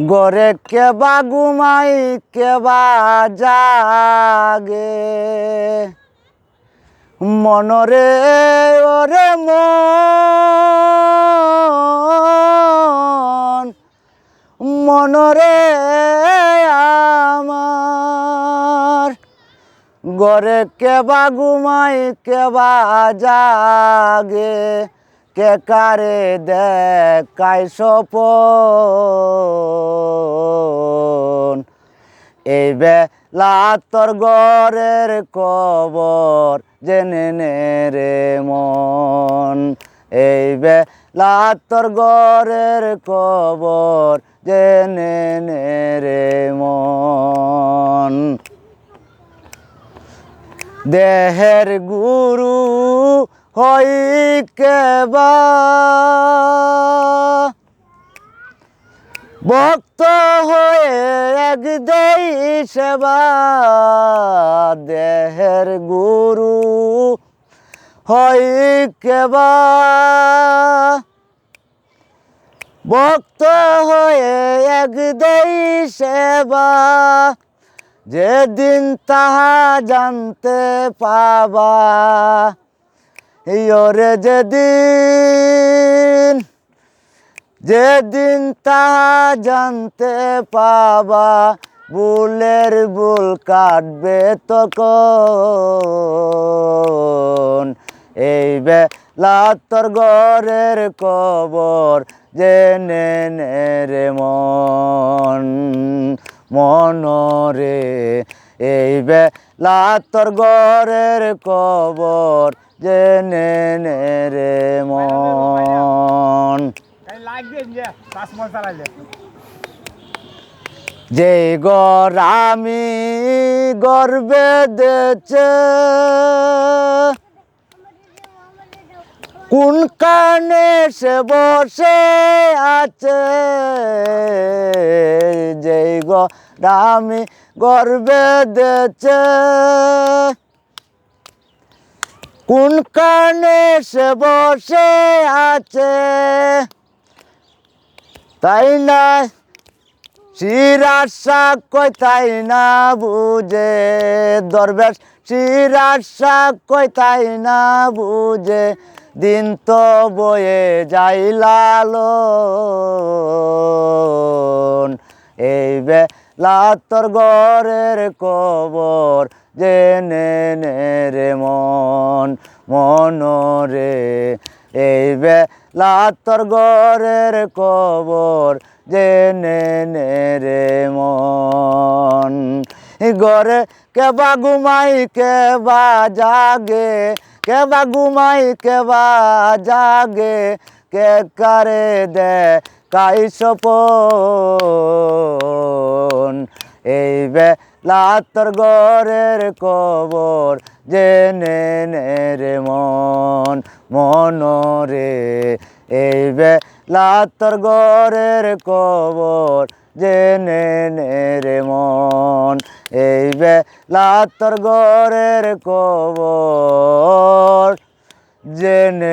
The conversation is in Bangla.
গরে কেবা ঘুমাই, কেবা জাগে। মনরে ওরে মন, মনরে আমার। গরে কেবা ঘুমাই, কেবা জাগে। কে কারে দেখাই সপন এই বেলা তোর গরের কবর জেনে নে রে মন। এই বেলা তোর গরের কবর জেনে নে রে মন। দেহের গুরু ভক্ত হয়ে এক দেই সেবা, দেহের গুরু ভক্ত হয়ে এক দেই সেবা, যেদিন তাহা জানতে পাবা। ইয়রে যেদিন যেদিন তাহা জানতে পাবা বুলের বুল কাটবে তখন। এই তোর ঘরের কবর জেনে নে রে মন, মনরে। এই তোর গরের কবর জেনে নে রে মন। যে গর আমি গর্বে দেছে, কোন কানে সে বসে আছে? যে গর আমি গর্বে দেছে কোন কানে সে বসে আছে? তাই না? শিরাশা কই তাই না বুঝে? দরবেশ শিরাশা কই তাই না বুঝে? দিন তো বয়ে যাই লালন। এই বেলা তোর ঘরের কবর জেনে নে রে মন মনরে এই বে তোর ঘরের কবর জেনে নে রে মন। গরে কেবা ঘুমাই কেবা জাগে কেবা ঘুমাই কেবা জাগে, কে কারে দে কাই সপন। এই বেলা তোর ঘরের কবর জেনে নে রে মন, মনরে এই বেলা তোর ঘরের কবর জেনে নে রে মন এই বেলা তোর ঘরের কবর জেনে রে মন